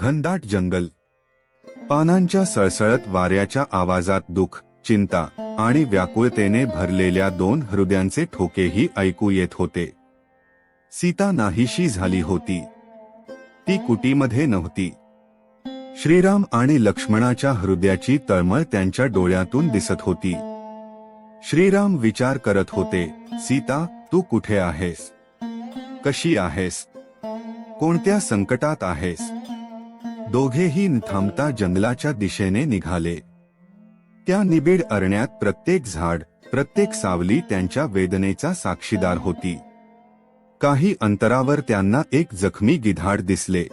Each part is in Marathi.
घनदाट जंगल. पानांच्या सळसळत वाऱ्याच्या आवाजात दुःख चिंता आणि व्याकुळतेने भरलेल्या दोन हृदयांचे ठोकेही ऐकू येत होते. सीता नाहीशी झाली होती. ती कुटीमध्ये नव्हती. श्रीराम आणि लक्ष्मणाच्या हृदयाची तळमळ त्यांच्या डोळ्यातून दिसत होती. श्रीराम विचार करत होते सीता तू कुठे आहेस? कशी आहेस? कोणत्या संकटात आहेस? दोघेही न थांबता जंगलाच्या दिशेने निघाले. त्या निबिड अरण्यात प्रत्येक झाड प्रत्येक सावली त्यांच्या वेदनेचा साक्षीदार होती. काही अंतरावर त्यांना एक जखमी गिधाड दिसले.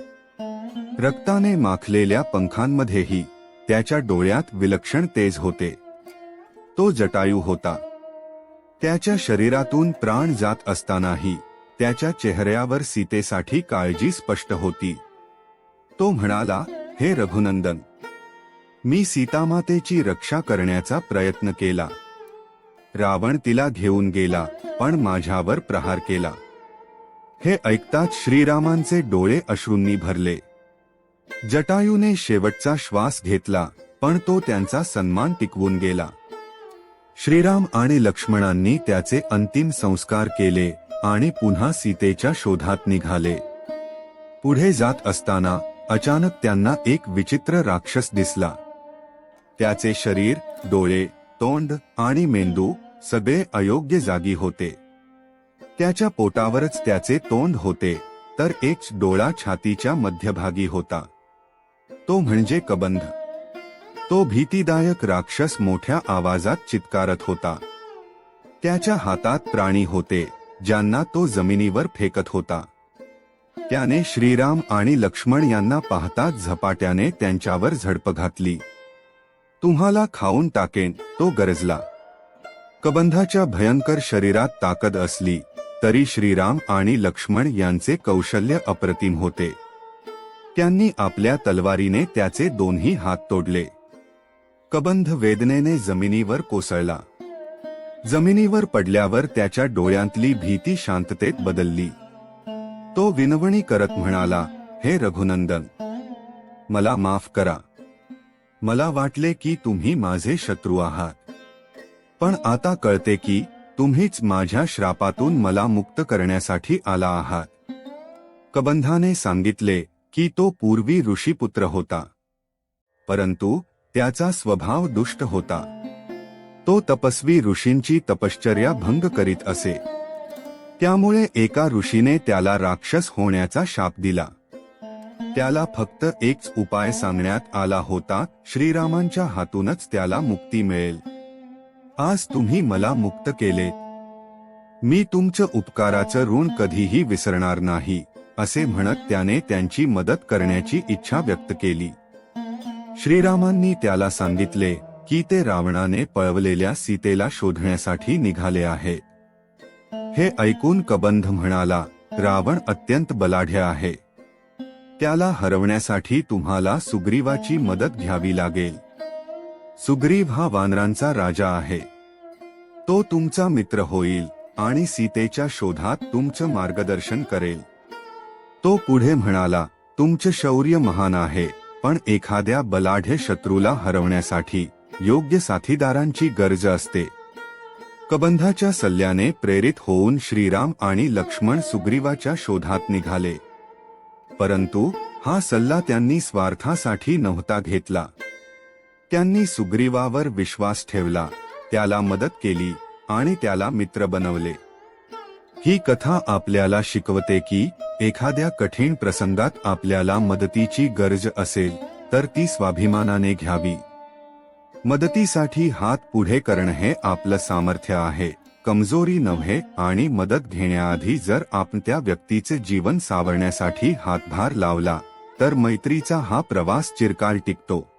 रक्ताने माखलेल्या पंखांमध्येही त्याच्या डोळ्यात विलक्षण तेज होते. तो जटायू होता. त्याच्या शरीरातून प्राण जात असतानाही त्याच्या चेहऱ्यावर सीतेसाठी काळजी स्पष्ट होती. तो म्हणाला हे रघुनंदन मी सीतामातेची रक्षा करण्याचा प्रयत्न केला. रावण तिला घेऊन गेला पण माझ्यावर प्रहार केला. हे ऐकताच श्रीरामांचे डोळे अश्रूंनी भरले. जटायूने शेवटचा श्वास घेतला पण तो त्यांचा सन्मान टिकवून गेला. श्रीराम आणि लक्ष्मणांनी त्याचे अंतिम संस्कार केले आणि पुन्हा सीतेच्या शोधात निघाले. पुढे जात असताना अचानक त्यांना एक विचित्र राक्षस दिसला. त्याचे शरीर डोळे तोंड आणि मेंदू सगळे अयोग्य जागी होते. त्याच्या पोटावरच त्याचे तोंड होते तर एक डोळा छातीच्या मध्यभागी होता. तो म्हणजे कबंध. तो भीतीदायक राक्षस मोठ्या आवाजात चित्कारत होता. त्याच्या हातात प्राणी होते ज्यांना तो जमिनीवर फेकत होता. त्याने श्रीराम आणि लक्ष्मण यांना पाहताच झपाट्याने त्यांच्यावर झडप घातली. तुम्हाला खाऊन टाकेन तो गरजला. कबंधाच्या भयंकर शरीरात ताकद असली तरी श्रीराम आणि लक्ष्मण यांचे कौशल्य अप्रतिम होते. त्यांनी आपल्या तलवारीने त्याचे दोन्ही हात तोडले. कबंध वेदनेने जमिनीवर कोसळला. जमिनीवर पडल्यावर त्याच्या डोळ्यांतली भीती शांततेत बदलली. तो विनवणी करत म्हणाला हे रघुनंदन मला माफ करा. मला वाटले की तुम्ही माझे शत्रू आहात. पण आता कळते की तुम्हीच माझ्या श्रापातून मला मुक्त करण्यासाठी आला आहात. कबंधाने सांगितले की तो पूर्वी ऋषीपुत्र होता. परंतु त्याचा स्वभाव दुष्ट होता. तो तपस्वी ऋषींची तपश्चर्या भंग करीत असे. त्यामुळे एका ऋषीने त्याला राक्षस होण्याचा शाप दिला. त्याला फक्त एकच उपाय सांगण्यात आला होता श्रीरामांच्या हातूनच त्याला मुक्ती मिळेल. आज तुम्ही मला मुक्त केले. मी तुमचं उपकाराचं ऋण कधीही विसरणार नाही असे म्हणत त्याने त्यांची मदत करण्याची इच्छा व्यक्त केली. श्रीरामांनी त्याला सांगितले की ते रावणाने पळवलेल्या सीतेला शोधण्यासाठी निघाले आहे हे ऐकून कबंध म्हणाला रावण अत्यंत बलाढ्य आहे. त्याला हरवण्यासाठी तुम्हाला सुग्रीवाची मदत घ्यावी लागेल. सुग्रीव हा वानरांचा राजा आहे. तो तुमचा मित्र होईल आणि सीतेच्या शोधात तुमचं मार्गदर्शन करेल. तो पुढे म्हणाला तुमचे शौर्य महान आहे पण एखाद्या बलाढ्य शत्रूला हरवण्यासाठी योग्य साथीदारांची गरज असते. कबंधाच्या सल्ल्याने प्रेरित होऊन श्रीराम आणि लक्ष्मण सुग्रीवाच्या शोधात निघाले. परंतु हा सल्ला त्यांनी स्वार्थासाठी नव्हता घेतला. त्यांनी सुग्रीवावर विश्वास ठेवला त्याला मदत केली आणि त्याला मित्र बनवले. ही कथा आपल्याला शिकवते की एखाद्या कठीण प्रसंगात आपल्याला मदतीची गरज असेल तर ती स्वाभिमानाने घ्यावी. मदतीसाठी हात पुढे करणं हे आपलं सामर्थ्य आहे. कमजोरी नव्हे आणि मदत घेण्याआधी जर आपण त्या व्यक्तीचे जीवन सावरण्यासाठी हातभार लावला तर मैत्रीचा हा प्रवास चिरकाल टिकतो.